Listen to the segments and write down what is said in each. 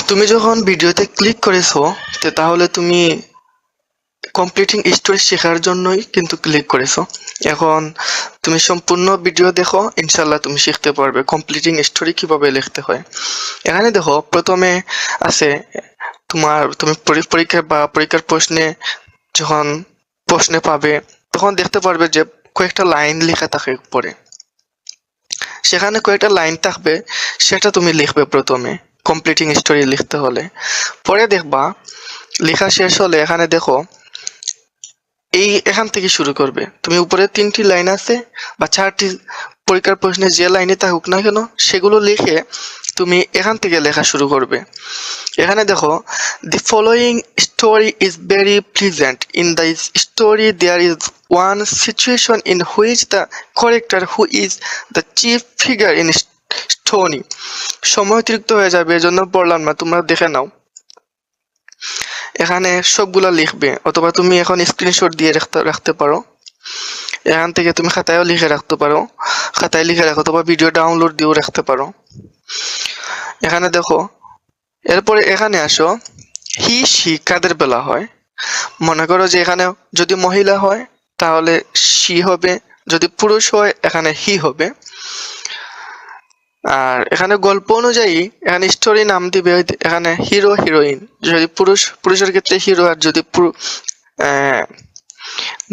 তুমি যখন ভিডিওতে ক্লিক করেছ তাহলে তুমি কমপ্লিটিং স্টোরি শেখার জন্যই কিন্তু ক্লিক করেছ। এখন তুমি সম্পূর্ণ ভিডিও দেখো ইনশাল্লাহ তুমি শিখতে পারবে কমপ্লিটিং স্টোরি কীভাবে লিখতে হয়। এখানে দেখো, প্রথমে আছে তোমার, তুমি পরি- পরীক্ষা বা পরীক্ষার প্রশ্নে যখন প্রশ্নে পাবে, তখন দেখতে পারবে যে কয়েকটা লাইন লেখা থাকে পরে সেখানে কয়েকটা লাইন থাকবে, সেটা তুমি লিখবে প্রথমে। কমপ্লিটিং স্টোরি লিখতে হলে। পরে দেখবা, লেখা শেষ হলে এখানে দেখো, এই এখান থেকে শুরু করবে। তুমি উপরে তিনটি লাইন আছে বা চারটি পরীক্ষার প্রশ্নে যে লাইনে থাকুক না কেন, সেগুলো লিখে তুমি এখান থেকে লেখা শুরু করবে। এখানে দেখো the following story is very pleasant in the story there is one situation in which the character who is the chief figure in story সময় অতিরিক্ত হয়ে যাবে, এজন্য পড়লাম না, তোমরা দেখে নাও। এখানে সবগুলা লিখবে, অথবা তুমি এখন স্ক্রিনশট দিয়ে রাখতে পারো। এখান থেকে তুমি খাতায়ও লিখে রাখতে পারো। খাতায় লিখে রাখো, অথবা ভিডিও ডাউনলোড দিয়েও রাখতে পারো। এখানে দেখো, এরপরে এখানে আসো, হি সি কাদের বেলা হয়? মনে করো যে এখানে যদি মহিলা হয়, তাহলে সি হবে, যদি পুরুষ হয়, এখানে হি হবে। আর এখানে গল্প অনুযায়ী এখানে স্টোরি নাম দিবে এখানে হিরো হিরোইন যদি পুরুষ, পুরুষের ক্ষেত্রে হিরো আর যদি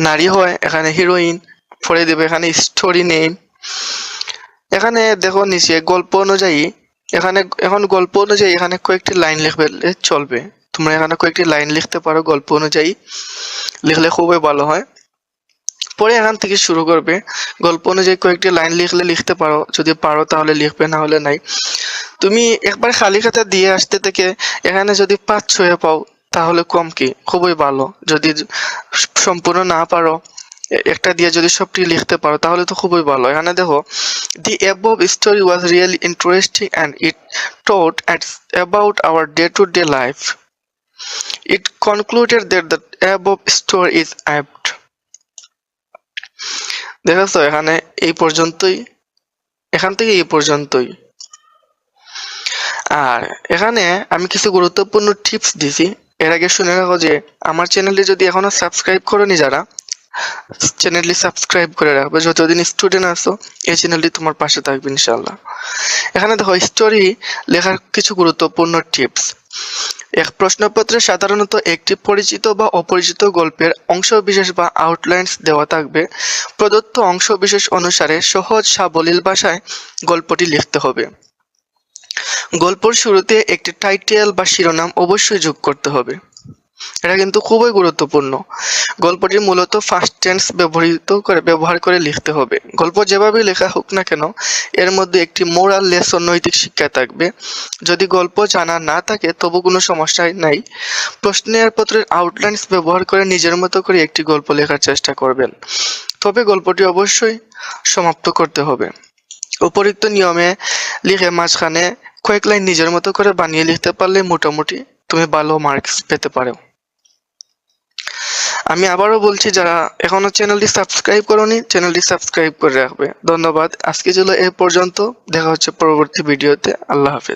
নারী হয়, এখানে হিরোইন পরে দেবে এখানে স্টোরি নেম এখানে দেখো নিচে গল্প অনুযায়ী এখানে, এখন গল্প অনুযায়ী এখানে কয়েকটি লাইন লিখবে, চলবে। তোমরা এখানে কয়েকটি লাইন লিখতে পারো গল্প অনুযায়ী। লিখলে খুবই ভালো হয়। পরে এখান থেকে শুরু করবে। গল্প অনুযায়ী কয়েকটি লাইন লিখলে লিখতে পারো। যদি পারো তাহলে লিখবে, না হলে নাই। তুমি একবার খালি খাতা দিয়ে আসতে থেকে এখানে যদি পাঁচ ছয়ে পাও, তাহলে কম কি? খুবই ভালো। যদি সম্পূর্ণ না পারো, একটা দিয়ে যদি সবটি লিখতে পারো, তাহলে তো খুবই ভালো। এখানে দেখো the above story was really interesting and it taught at about our day to day life it concluded that the above story is apt দেখেছ এখানে এই পর্যন্তই, এখান থেকে এই পর্যন্তই। আর এখানে আমি কিছু গুরুত্বপূর্ণ টিপস দিছি। এর আগে শুনে রাখো যে, আমার চ্যানেলটি যদি এখনও সাবস্ক্রাইব করনি যারা চ্যানেলটি সাবস্ক্রাইব করে রাখবে। যতদিন স্টুডেন্ট আছো, এই চ্যানেলটি তোমার পাশে থাকবে ইনশাল্লাহ এখানে দেখো স্টোরি লেখার কিছু গুরুত্বপূর্ণ টিপস এক প্রশ্নপত্রে সাধারণত একটি পরিচিত বা অপরিচিত গল্পের অংশবিশেষ বা আউটলাইন্স দেওয়া থাকবে। প্রদত্ত অংশবিশেষ অনুসারে সহজ, সাবলীল ভাষায় গল্পটি লিখতে হবে। গল্পের শুরুতে একটি টাইটেল বা শিরোনাম অবশ্যই যোগ করতে হবে। এটা কিন্তু খুবই গুরুত্বপূর্ণ। গল্পটি মূলত ফার্স্ট টেন্স ব্যবহৃত করে, ব্যবহার করে লিখতে হবে। গল্প যেভাবে লেখা হোক না কেন, এর মধ্যে একটি মোরাল লেসন নৈতিক শিক্ষা থাকবে। যদি গল্প জানা না থাকে, তবু কোনো সমস্যা নাই। প্রশ্নের পত্রের আউটলাইন্স ব্যবহার করে নিজের মতো করে একটি গল্প লেখার চেষ্টা করবেন। তবে গল্পটি অবশ্যই সমাপ্ত করতে হবে। উপরিক্ত নিয়মে লিখে মাঝখানে কয়েক লাইন নিজের মতো করে বানিয়ে লিখতে পারলে মোটামুটি তুমি ভালো মার্কস পেতে পারো। আমি আবারও বলছি, যারা এখনও চ্যানেলটি সাবস্ক্রাইব করনি চ্যানেলটি সাবস্ক্রাইব করে রাখবে। ধন্যবাদ। আজকে ছিল এ পর্যন্ত। দেখা হচ্ছে পরবর্তী ভিডিওতে আল্লাহ হাফেজ।